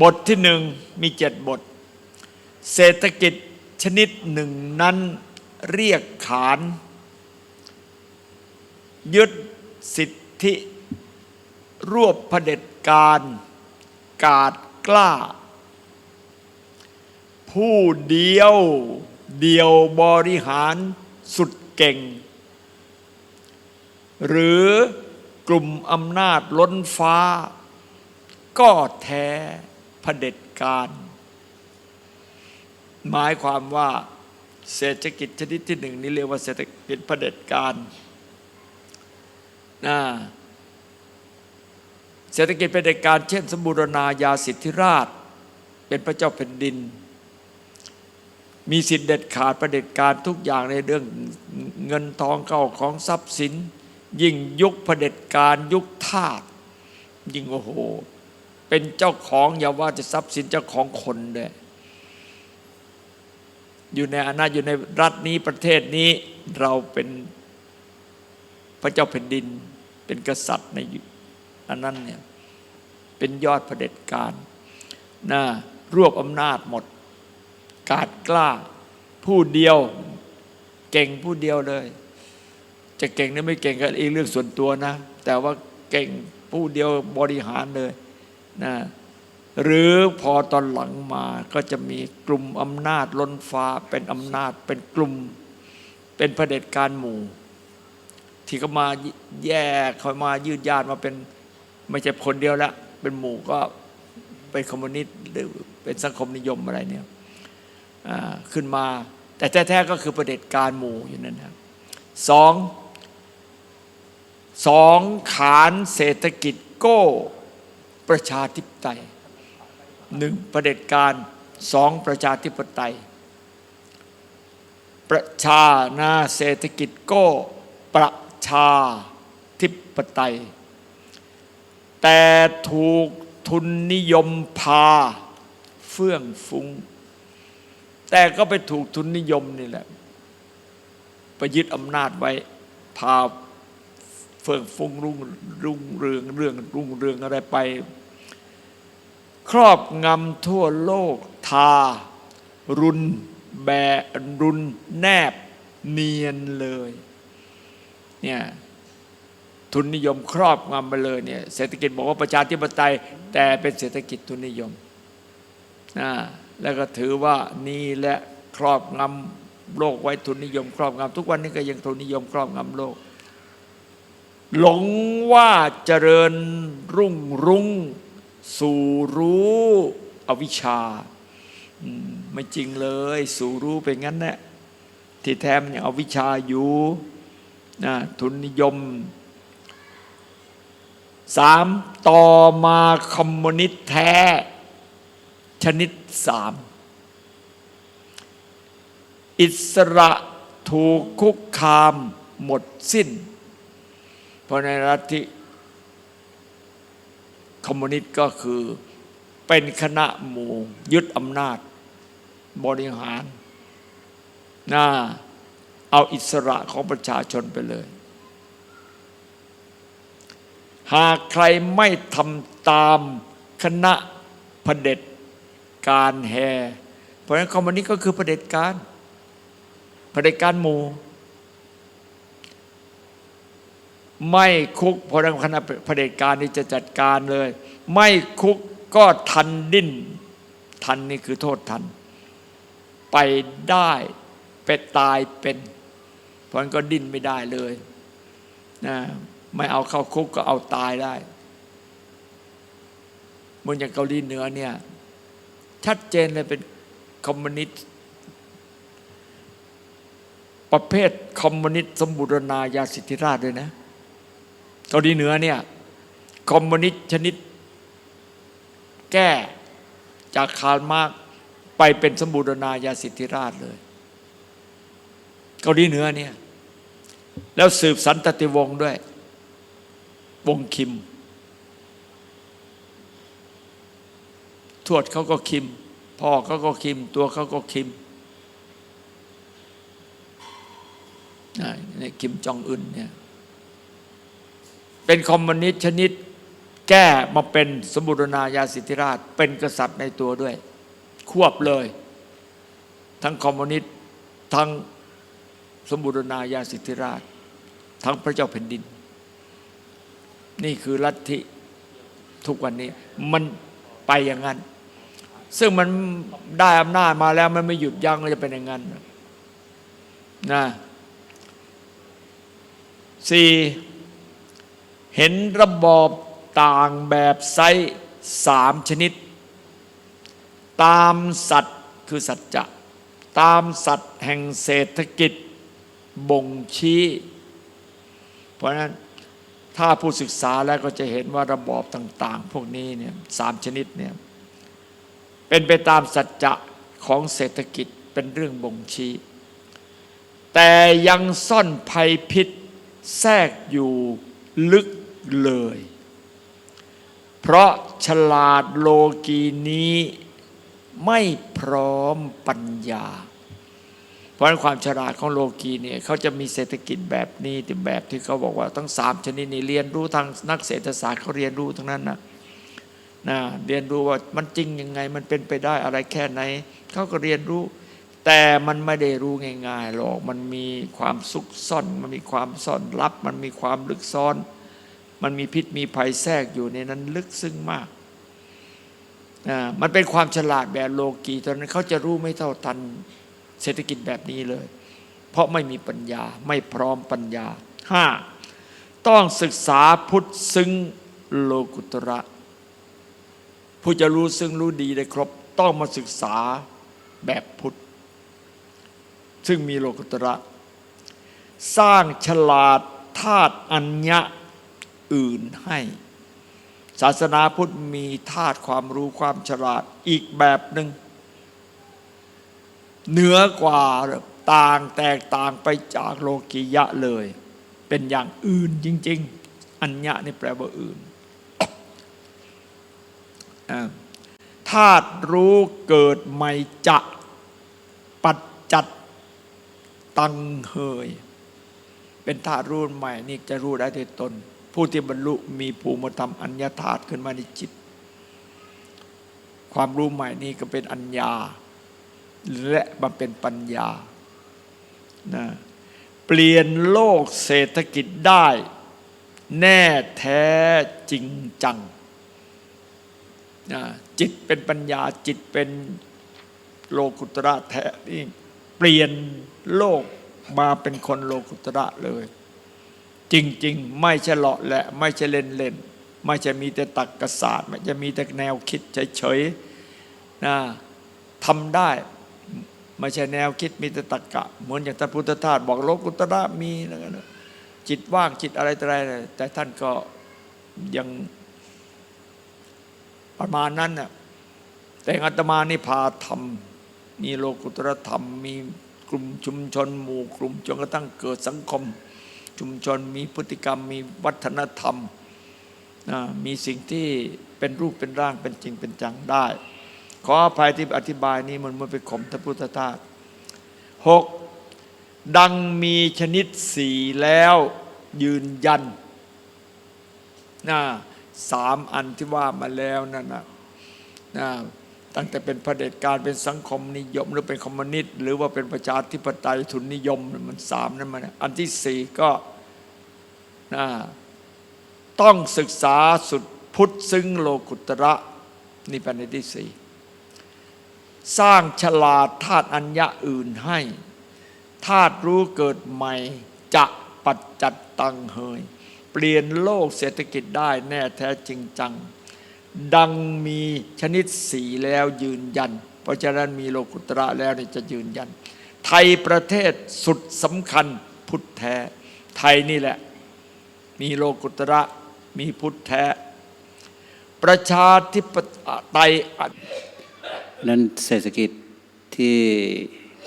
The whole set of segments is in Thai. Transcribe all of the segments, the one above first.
บทที่หนึ่งมีเจ็ดบท เศรษฐกิจชนิดหนึ่งนั้นเรียกขาน ยึดสิทธิ รวบเผด็จการ กาดกล้า ผู้เดียวเดียวบริหารสุดเก่ง หรือกลุ่มอำนาจล้นฟ้า ก็แท้ ผด็จการ หมายความว่าเศรษฐกิจชนิดที่หนึ่งนี้เรียกว่าเศรษฐกิจเผด็จการนะเศรษฐกิจเผด็จการ เช่น สมบูรณาญาสิทธิราช เป็นพระเจ้าแผ่นดิน มีสิทธิเด็ดขาดประเผด็จการทุกอย่างในเรื่องเงินทองเข้าของทรัพย์สิน ยิ่งยุคเผด็จการยุคทาสยิ่งโอ้โห เป็นเจ้าของอย่าว่าจะทรัพย์สินเจ้าของคนเลยอยู่ในอำนาจอยู่ในรัฐนี้ประเทศนี้เราเป็นพระเจ้าแผ่นดิน เป็นกษัตริย์ในอันนั้นเนี่ยเป็นยอดเผด็จการนะรวบอำนาจหมด กาดกล้า ผู้เดียวเก่งผู้เดียวเลย จะเก่งหรือไม่เก่งก็อีกเรื่องส่วนตัวนะ แต่ว่าเก่งผู้เดียวบริหารเลย นะหรือพอตอนหลังมาก็จะมีกลุ่มอำนาจล้นฟ้าเป็นอำนาจเป็นกลุ่ม เป็นเผด็จการหมู่ ที่เขามาแยกเขามายืดญาติมาเป็นไม่ใช่คนเดียวละเป็นหมู่ก็เป็นคอมมิวนิสต์หรือเป็นสังคมนิยมอะไรเนี่ยขึ้นมา แต่แท้ๆก็คือประเผด็จการหมู่อยู่นั่นนะสองสองขานเศรษฐกิจโก้ ประชาธิปไตยหนึ่งประเด็จการสองประชาธิปไตย ประชานาเศรษฐกิจก้ประชาธิปไตย แต่ถูกทุนนิยมพาเฟื่องฟุง้ง แต่ก็ไปถูกทุนนิยมนี่แหละไปยึดอำนาจไว้พาเฟื่องฟุ้งรุ่งรุ่งเรืองเรื่องรุ่งเรืองอะไรไป ครอบงำทั่วโลก ทา รุน แบรุน แนบ เนียนเลย เนี่ยทุนนิยมครอบงำไปเลยเนี่ยเศรษฐกิจบอกว่าประชาธิปไตย แต่เป็นเศรษฐกิจทุนนิยมนะแล้วก็ถือว่านี่แหละครอบงำโลกไว้ทุนนิยม ครอบงำทุกวันนี้ก็ยังทุนนิยมครอบงำโลก หลงว่าเจริญรุ่งรุ่ง สู่รู้อวิชชาไม่จริงเลย สู่รู้เป็นงั้นแหละที่แท้มันยังอวิชาอยู่นะทุนนิยมสามต่อมาคอมมิวนิสต์แท้ ชนิดสามอิสระถูกคุกคามหมดสิ้น เพราะในรัฐที่ คอมมิวนิสต์ก็คือเป็นคณะหมู่ยึดอำนาจบริหารนะเอาอิสระของประชาชนไปเลย หากใครไม่ทำตามคณะเผด็จการแห่เพราะฉะนั้นคอมมิวนิสต์ก็คือเผด็จการเผด็จการหมู่ ไม่คุกเพราะนั้นคณะเผด็จการนี่จะจัดการเลย ไม่คุกก็ทันดิ้น ทันนี่คือโทษทัน ไปได้ไปตายเป็นเพราะนั้นก็ดิ้นไม่ได้เลยนะไม่เอาเข้าคุกก็เอาตายได้เหมือนอย่างเกาหลีเหนือเนี่ยชัดเจนเลยเป็นคอมมิวนิสต์ประเภทคอมมิวนิสต์สมบูรณาญาสิทธิราชด้วยนะ เกาหลีเหนือเนี่ยคอมมิวนิสต์ชนิด แก้จากคาร์มาร์กไปเป็นสมบูรณาญาสิทธิราชเลย เกาหลีเหนือเนี่ย แล้วสืบสันตติวงศ์ด้วย วงคิม ทวดเขาก็คิม พ่อเขาก็คิม ตัวเขาก็คิมนี่คิมจองอึนเนี่ย เป็นคอมมิวนิสต์ชนิด แก้มาเป็นสมบูรณาญาสิทธิราช เป็นกษัตริย์ในตัวด้วย ควบเลย ทั้งคอมมิวนิสต์ทั้งสมบูรณาญาสิทธิราช ทั้งพระเจ้าแผ่นดิน นี่คือลัทธิทุกวันนี้ มันไปอย่างนั้น ซึ่งมันได้อำนาจมาแล้ว มันไม่หยุดยั้งก็จะเป็นอย่างนั้นนะสี่ เห็นระบอบต่างแบบไซส์สามชนิด ตามสัตว์คือสัจจะตามสัตว์แห่งเศรษฐกิจบ่งชี้ เพราะฉะนั้นถ้าผู้ศึกษาแล้วก็จะเห็นว่าระบอบต่าง ๆ พวกนี้เนี่ยสามชนิดเนี่ยเป็นไปตามสัจจะของเศรษฐกิจเป็นเรื่องบ่งชี้ แต่ยังซ่อนภัยพิษแทรกอยู่ลึก เลย เพราะฉลาดโลกีนี้ไม่พร้อมปัญญา เพราะฉะนั้นความฉลาดของโลกีเนี่ยเขาจะมีเศรษฐกิจแบบนี้ที่แบบที่เขาบอกว่าทั้งสามชนิดนี้เรียนรู้ทางนักเศรษฐศาสตร์เขาเรียนรู้ทั้งนั้นนะนะเรียนรู้ว่ามันจริงยังไงมันเป็นไปได้อะไรแค่ไหนเขาก็เรียนรู้ แต่มันไม่ได้รู้ง่ายๆหรอกมันมีความซุกซ่อน มันมีความซ่อนลับ มันมีความลึกซ้อน มันมีพิษมีภัยแทรกอยู่ในนั้นลึกซึ้งมาก มันเป็นความฉลาดแบบโลกีตอนนั้นเขาจะรู้ไม่เท่าทันเศรษฐกิจแบบนี้เลย เพราะไม่มีปัญญาไม่พร้อมปัญญาห้าต้องศึกษาพุทธซึ้งโลกุตระ ผู้จะรู้ซึ่งรู้ดีได้ครบ ต้องมาศึกษาแบบพุทธ ซึ่งมีโลกุตระ สร้างฉลาดธาตุอัญญะ อื่นให้ ศาสนาพุทธมีธาตุความรู้ความฉลาดอีกแบบหนึ่งเหนือกว่าต่างแตกต่างไปจากโลกิยะเลย เป็นอย่างอื่นจริง ๆ อัญญะนี่แปลว่าอื่นธาตุรู้เกิดใหม่จะปัจจัดตังเหย เป็นธาตุรู้ใหม่นี่จะรู้ได้ด้วยตน ผู้ที่บรรลุมีภูมิธรรมอัญญาธาตุขึ้นมาในจิต ความรู้ใหม่นี่ก็เป็นอัญญา และมันเป็นปัญญานะเปลี่ยนโลกเศรษฐกิจได้ แน่แท้จริงจังนะจิตเป็นปัญญาจิตเป็นโลกุตระแท้นี่เปลี่ยนโลกมาเป็นคนโลกุตระเลย จริง ๆ ไม่ใช่เลาะแหละ ไม่ใช่เล่นเล่นไม่ใช่มีแต่ตักกศาสตร์ไม่ใช่มีแต่แนวคิดเฉยๆนะทำได้ไม่ใช่แนวคิดมีแต่ตรรกะ เหมือนอย่างท่านพุทธทาสบอกโลกุตระมีนะจิตว่างจิตอะไรต่ออะไรแต่ท่านก็ยังประมาณนั้นน่ะแต่อาตมานี่พาทำมีโลกุตรธรรม มีกลุ่มชุมชนหมู่กลุ่มจนกระทั่งเกิดสังคม ชุมชน มีพฤติกรรม มีวัฒนธรรม มีสิ่งที่เป็นรูปเป็นร่างเป็นจริงเป็นจังได้ ขออภัยที่อธิบายนี้มันมันไปข่มทพุทธทาสหกดังมีชนิดสี่แล้วยืนยันนะสามอันที่ว่ามาแล้วนั่นนะนะ ตั้งแต่เป็นเผด็จการเป็นสังคมนิยม หรือเป็นคอมมิวนิสต์หรือว่าเป็นประชาธิปไตยทุนนิยมมันสามนั่นมันอันที่สี่ก็นะต้องศึกษาสุดพุทธซึ่งโลกุตระนี่เป็นในที่สี่สร้างฉลาดธาตุอัญญะอื่นให้ธาตุรู้เกิดใหม่ จะปัจจัดตังเหยเปลี่ยนโลกเศรษฐกิจได้แน่แท้จริงจัง ดังมีชนิดสีแล้วยืนยัน เพราะฉะนั้นมีโลกุตระแล้วนี่จะยืนยัน ไทยประเทศสุดสำคัญพุทธแท้ ไทยนี่แหละ มีโลกุตระมีพุทธแท้ ประชาธิปไตยนั้นเศรษฐกิจที่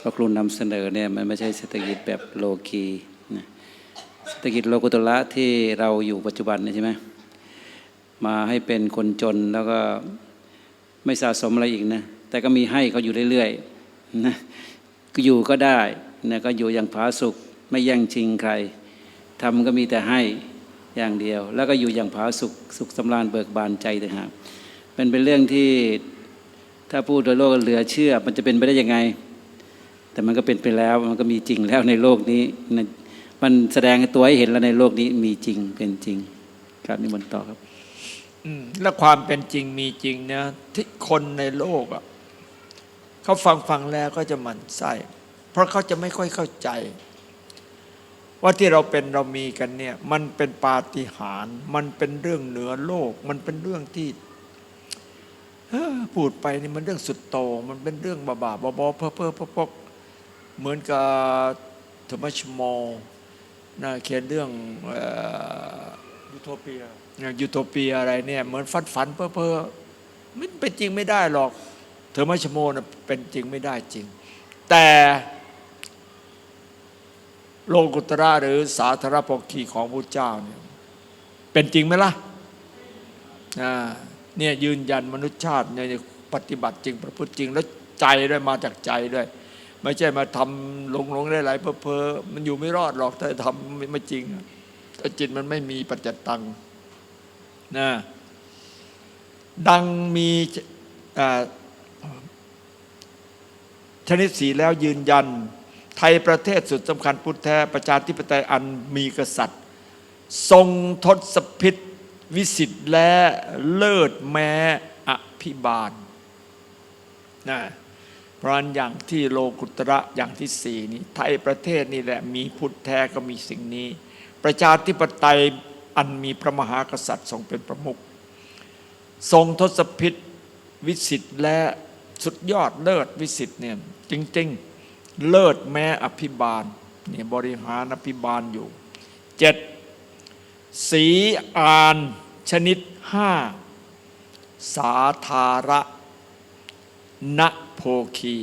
พระครูนำเสนอเนี่ยมันไม่ใช่เศรษฐกิจแบบโลกีเศรษฐกิจโลกุตระที่เราอยู่ปัจจุบันนี่ใช่ไหม มาให้เป็นคนจนแล้วก็ไม่สะสมอะไรอีกนะ แต่ก็มีให้เขาอยู่เรื่อยๆนะก็อยู่ก็ได้นะก็อยู่อย่างผาสุกไม่แย่งชิงใครทำก็มีแต่ให้อย่างเดียว แล้วก็อยู่อย่างผาสุกสุขสำราญเบิกบานใจต่างหากเป็นเป็นเรื่องที่ถ้าพูดโดยโลกเหลือเชื่อ มันจะเป็นไปได้ยังไง แต่มันก็เป็นไปแล้วมันก็มีจริงแล้วในโลกนี้นะมันแสดงตัวให้เห็นแล้วในโลกนี้มีจริงเป็นจริง ครับนิมนต์ต่อครับ และความเป็นจริงมีจริงนะที่คนในโลกอะเขาฟังฟังแล้วก็จะหมั่นไส้เพราะเขาจะไม่ค่อยเข้าใจ ว่าที่เราเป็นเรามีกันเนี่ย มันเป็นปาฏิหาริย์มันเป็นเรื่องเหนือโลก มันเป็นเรื่องที่พูดไปนี่มันเรื่องสุดโตงมันเป็นเรื่องบาบาๆบอๆเพ้อเพ้อพกเหมือนกับธรรมชโมนะเขียนเรื่องอ่อยูโทเปียอ ยูโทเปียอะไรเนี่ยเหมือนฝันฝันเพ้อเพ้อมันเป็นจริงไม่ได้หรอก เธอมาชโมนะเป็นจริงไม่ได้จริง แต่โลกุตระหรือสาธารณปกคีของพระเจ้าเนี่ยเป็นจริงไหมล่ะเนี่ยยืนยันมนุษยชาติเนี่ยปฏิบัติจริงประพฤติจริงแล้วใจด้วยมาจากใจด้วย ไม่ใช่มาทำหลงหลงได้หลายเพ้อเพ้อมันอยู่ไม่รอดหรอกถ้าทำไม่จริงถ้าจิตมันไม่มีปัจจตัง นะดังมีอ่าชนิดสีแล้วยืนยัน ไทยประเทศสุดสำคัญพุทธแท้ ประชาธิปไตยอันมีกษัตริย์ ทรงทศพิษวิสิทธิ์และเลิศแม้อภิบาลนะเพราะฉะนั้นอย่างที่โลกุตระอย่างที่สี่นี้ ไทยประเทศนี่แหละมีพุทธแท้ก็มีสิ่งนี้ ประชาธิปไตย อันมีพระมหากษัตริย์ทรงเป็นประมุขทรงทศพิษวิสิทธิ์และสุดยอดเลิศวิสิทธิ์เนี่ยจริง ๆ เลิศแม้อภิบาลเนี่ยบริหารอภิบาลอยู่เจ็ดสีอานชนิดห้าสาธาระณโพคี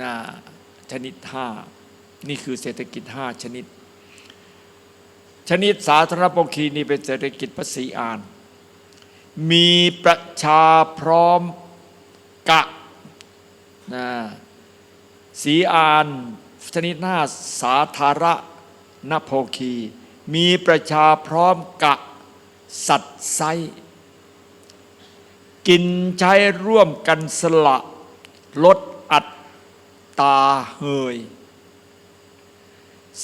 นะชนิดห้านี่คือเศรษฐกิจห้าชนิด ชนิดสาธารณปกคีนี่เป็นเศรษฐกิจภาษีอาน มีประชาพร้อมกะนะสีอานชนิดหน้าสาธารณโภคี มีประชาพร้อมกะสัตไซกินใช้ร่วมกันสละลดอัตตาเฮย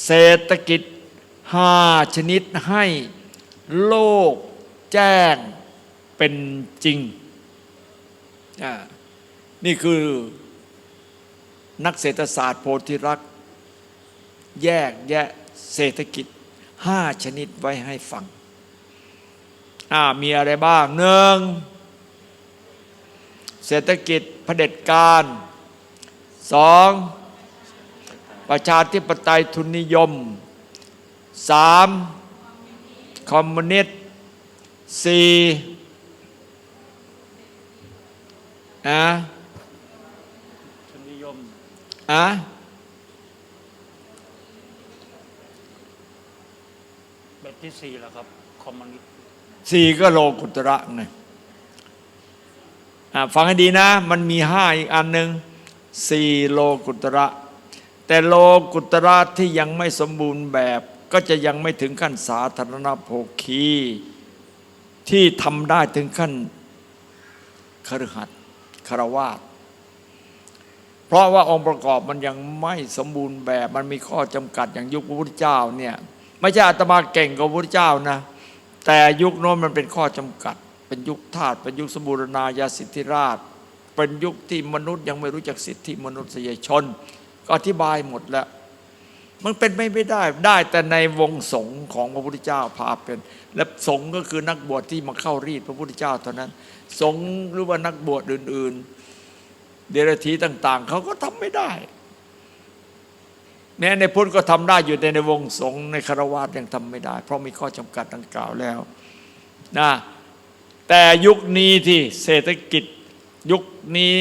เศรษฐกิจ ห้าชนิดให้โลกแจ้งเป็นจริง นี่คือนักเศรษฐศาสตร์โพธิรักษ์แยกแยะเศรษฐกิจห้าชนิดไว้ให้ฟัง มีอะไรบ้างหนึ่งเศรษฐกิจเผด็จการสองประชาธิปไตยทุนนิยม สามคอมมิวนิสต์สี่อะชนนิยมอะแบบที่สี่แล้วครับ คอมมิวนิสต์สี่ก็โลกุตระไงอะฟังให้ดีนะ มันมีห้าอีกอันหนึ่งสี่โลกุตระ แต่โลกุตระที่ยังไม่สมบูรณ์แบบ ก็จะยังไม่ถึงขั้นสาธารณโภคี ที่ทำได้ถึงขั้นคฤหัสถ์คารวาสเพราะว่าองค์ประกอบมันยังไม่สมบูรณ์แบบ มันมีข้อจำกัดอย่างยุคพระพุทธเจ้าเนี่ยไม่ใช่อาตมาเก่งกว่าพระพุทธเจ้านะแต่ยุคโน้นมันเป็นข้อจำกัด เป็นยุคทาสเป็นยุคสมบูรณาญาสิทธิราช เป็นยุคที่มนุษย์ยังไม่รู้จักสิทธิมนุษยชน ก็อธิบายหมดแล้ว มันเป็นไม่ไม่ได้ ได้แต่ในวงสงฆ์ของพระพุทธเจ้าพาเป็น และสงฆ์ก็คือนักบวชที่มาเข้ารีดพระพุทธเจ้าเท่านั้น สงฆ์หรือว่านักบวชอื่น ๆ เดรัจฉีต่าง ๆ เขาก็ทำไม่ได้แม้ในพุทธก็ทำได้อยู่แต่ในวงสงฆ์ในคารวะยังทำไม่ได้ เพราะมีข้อจำกัดดังกล่าวแล้วนะแต่ยุคนี้ที่เศรษฐกิจยุคนี้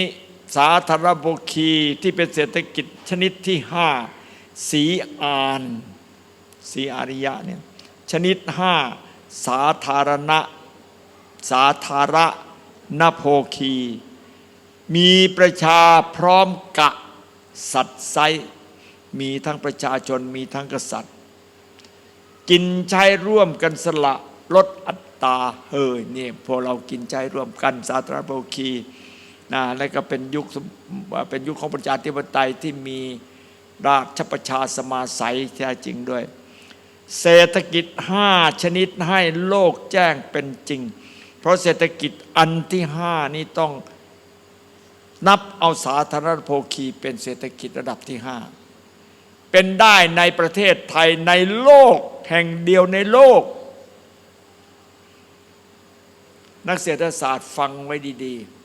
สาธารณบุคีที่เป็นเศรษฐกิจชนิดที่ห้า สีอานสีอาริยะเนี่ยชนิดห้าสาธารณะ สาธารณโภคี มีประชาพร้อมกะสัตย์ไซมีทั้งประชาชนมีทั้งกษัตริย์ กินใช้ร่วมกันสละลดอัตราเฮ้ยเนี่ยพอเรากินใช้ร่วมกันสาธารณโภคีนะแล้วก็เป็นยุคเป็นยุคของประชาธิปไตยที่มี ราชประชาสมาสัยแท้จริงด้วย เศรษฐกิจห้าชนิดให้โลกแจ้งเป็นจริง เพราะเศรษฐกิจอันที่ห้านี้ต้องนับเอาสาธารณโภคีเป็นเศรษฐกิจระดับที่ห้าเป็นได้ในประเทศไทยในโลกแห่งเดียวในโลก นักเศรษฐศาสตร์ฟังไว้ดี ๆ